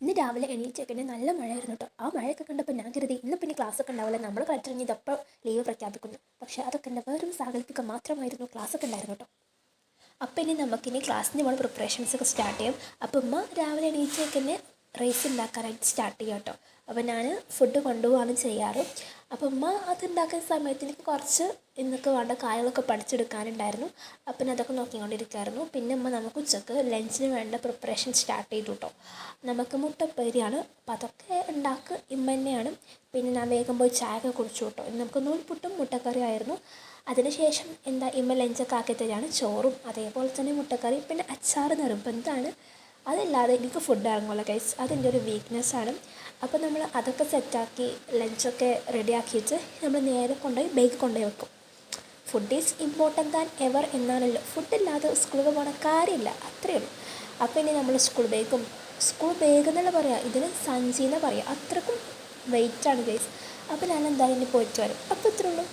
ഇന്ന് രാവിലെ എണീച്ചേക്കന്നെ നല്ല മഴയായിരുന്നു കേട്ടോ ആ മഴയൊക്കെ കണ്ടപ്പോൾ ഞാൻ കരുതി ഇന്ന് പിന്നെ ക്ലാസ് ഒക്കെ ഉണ്ടാവില്ല നമ്മൾ കളക്ടറിഞ്ഞ് ഇതപ്പോൾ ലീവ് പ്രഖ്യാപിക്കുന്നു. പക്ഷേ അതൊക്കെ എന്റെ വെറും സാങ്കല്പികം മാത്രമായിരുന്നു ക്ലാസ് ഒക്കെ ഉണ്ടായിരുന്നു കേട്ടോ അപ്പോൾ ഇനി നമുക്കിനി ക്ലാസ്സിന് നമ്മൾ പ്രിപ്പറേഷൻസ് ഒക്കെ സ്റ്റാർട്ട് ചെയ്യും. അപ്പോൾ ഉമ്മ രാവിലെ എണീച്ചേക്കന്നെ റൈസ് ഉണ്ടാക്കാനായിട്ട് സ്റ്റാർട്ട് ചെയ്യാം കേട്ടോ അപ്പോൾ ഞാൻ ഫുഡ് കൊണ്ടുപോകാനും ചെയ്യാറ്. അപ്പോൾ ഉമ്മ അത് ഉണ്ടാക്കുന്ന സമയത്ത് എനിക്ക് കുറച്ച് ഇന്നൊക്കെ വേണ്ട കാര്യങ്ങളൊക്കെ പഠിച്ചെടുക്കാനുണ്ടായിരുന്നു. അപ്പം അതൊക്കെ നോക്കിക്കൊണ്ടിരിക്കുകയായിരുന്നു പിന്നെ ഉമ്മ നമുക്ക് ഉച്ചയ്ക്ക് ലഞ്ചിന് വേണ്ട പ്രിപ്പറേഷൻ സ്റ്റാർട്ട് ചെയ്തു കേട്ടോ നമുക്ക് മുട്ടപ്പേരിയാണ്. അപ്പോൾ അതൊക്കെ ഉണ്ടാക്കുക ഇമ്മ തന്നെയാണ്. പിന്നെ ഞാൻ വേഗം പോയി ചായ കുടിച്ചു കേട്ടോ നമുക്ക് നൂൽപുട്ടും മുട്ടക്കറി ആയിരുന്നു അതിനുശേഷം എന്താ ഇമ്മ ലഞ്ചൊക്കെ ആക്കി തരികയാണ് ചോറും. അതേപോലെ തന്നെ മുട്ടക്കറി പിന്നെ അച്ചാർ നിർബന്ധമാണ്. അതല്ലാതെ എനിക്ക് ഫുഡ് ഇറങ്ങുമല്ലോ ഗൈസ് അതെന്റെ ഒരു വീക്ക്നെസ്സാണ് അപ്പോൾ നമ്മൾ അതൊക്കെ സെറ്റാക്കി ലഞ്ചൊക്കെ റെഡിയാക്കിയിട്ട് നമ്മൾ നേരെ കൊണ്ടുപോയി ബേക്ക് കൊണ്ടുപോയി വെക്കും. Food is important than ever എന്നാണല്ലോ. ഫുഡ് ഇല്ലാതെ സ്കൂളിൽ പോകണ കാര്യമില്ല. അത്രയേ ഉള്ളൂ. അപ്പോൾ ഇനി നമ്മൾ സ്കൂൾ ബേക്കും സ്കൂൾ ബേഗ് എന്നല്ല പറയുക ഇതിന് സഞ്ചി എന്ന് പറയുക അത്രക്കും വെയിറ്റാണ് ഗൈസ് അപ്പോൾ ഞാൻ എന്തായാലും ഇനി പോയിട്ട് വരും. അപ്പോൾ ഇത്രേ ഉള്ളൂ.